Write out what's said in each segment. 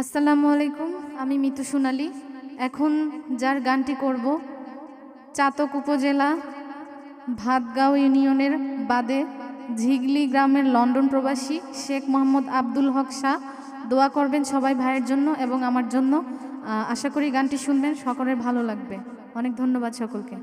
আসসালামু আলাইকুম, আমি মিতু সোনালি। এখন যার গানটি করব, চাতক উপজেলা, ভাতগাঁও ইউনিয়নের বাদে ঝিগলি গ্রামের লন্ডন প্রবাসী শেখ মোহাম্মদ আব্দুল হক শাহ। দোয়া করবেন সবাই ভাইয়ের জন্য এবং আমার জন্য। আশা করি গানটি শুনবেন, সকলের ভালো লাগবে। অনেক ধন্যবাদ সকলকে।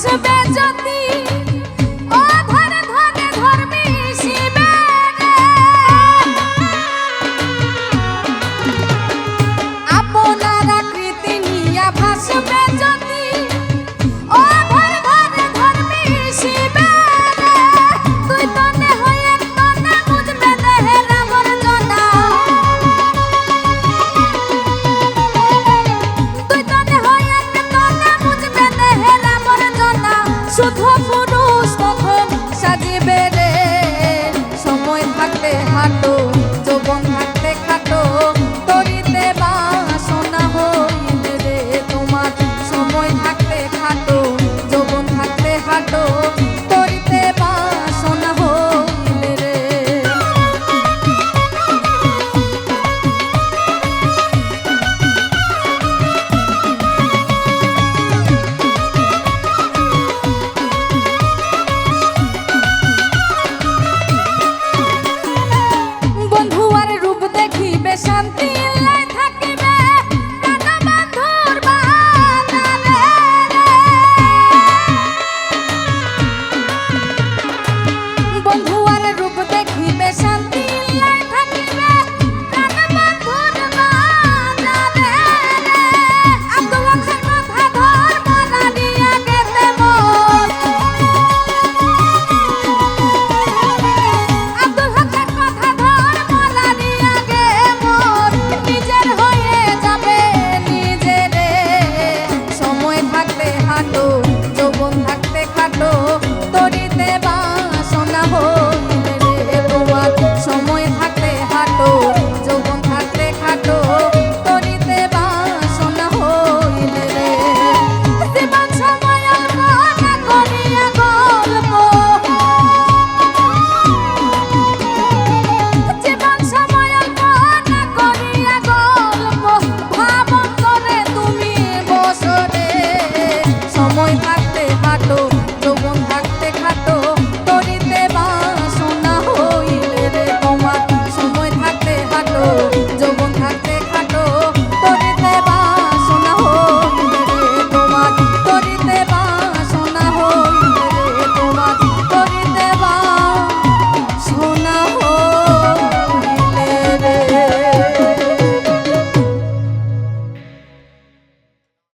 so bad. হাঁটো